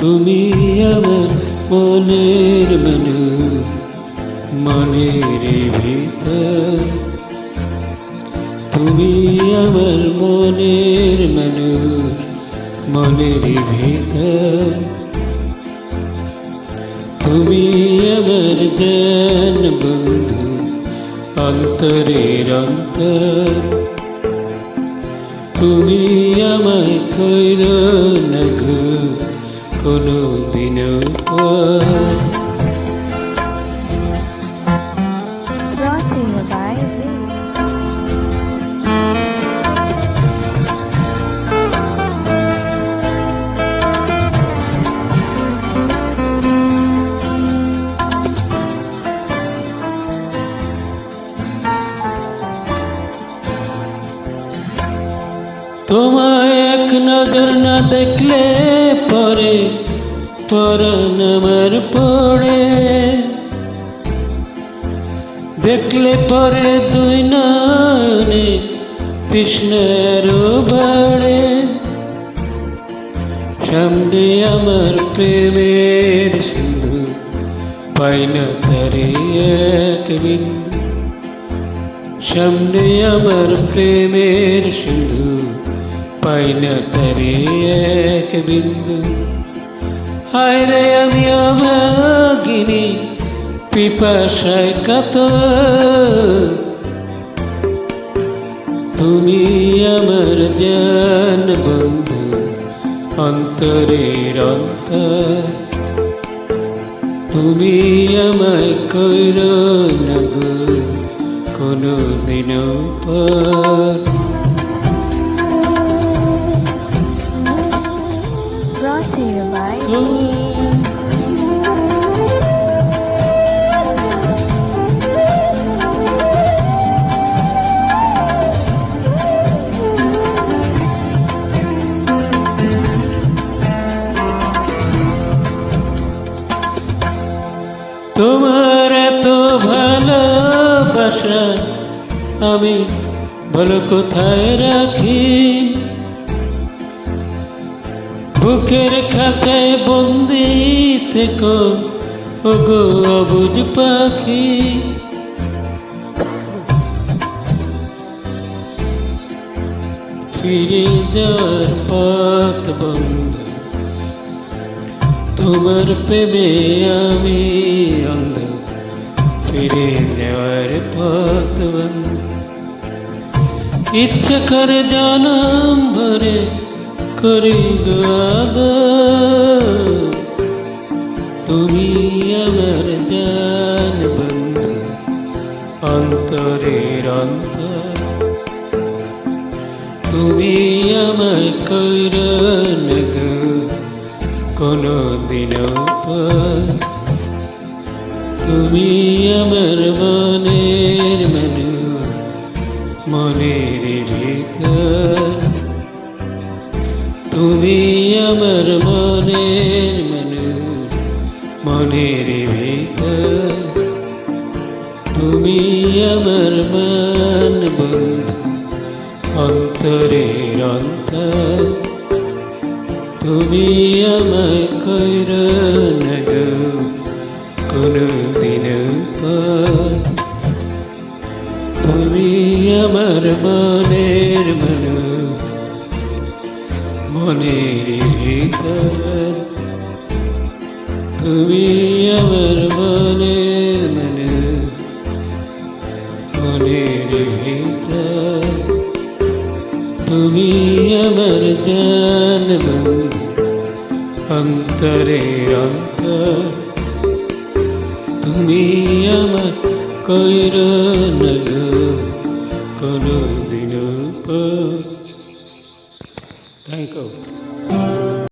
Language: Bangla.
তুমি আমার মনের মনু মনের ভিতর। তুমি আমার মনের মনু মনের ভিতর। তুমি জান বন্ধু অন্তরের অন্তর। তুমি আমায় খৈর না কোনো দিন পর। তোমায় এক নজর না দেখলে পরে পরাণ আমার পড়ে। দেখলে পরে দুই নয়নে কৃষ্ণের বাড়ে। সামনে আমার প্রেমের সিন্ধু পাই না তারে এক বিন্দু। সামনে আমার প্রেমের সিন্ধু পাই না তারে এক বিন্দু হায় রে আমি অভাগিনী পিপাসায় কাত তুমি আমার জান বন্ধু অন্তরের অন্তর তুমি আমায় কইর না গো কোনো দিনও পর Brought to you by তোমার এত ভালোবাসা আমি বলো কোথায় রাখি? বুকের খাঁচায় বন্দি থেকো। ওগো অবুজ পাখি। ফিরে যাওয়ার পথ বন্ধ। তোমার প্রেমে আমি অন্ধ। ফিরে যাওয়ার পথ বন্ধ। ইচ্ছে করে জনম ভরে করি গাব তুমি আমার জান বন্ধু, অন্তরের অন্তর। তুমি আমায় কইর কোনো দিন তুমি আমার মনের মানুষ, মনের ভিতর। তুমি আমার মনের মানুষ, মনের ভিতর। তুমি আমার মান অন্তরের অন্তর। তুমি আমায় কইর কোনো দিন তুমি আমার মনের মনের ভিতর তুমি আমার মনের মানুষ মনের ভিতর তুমি আমার জান অন্তরে অন্তর। তুমি আমার কইর না গো কোনো দিন Thank you.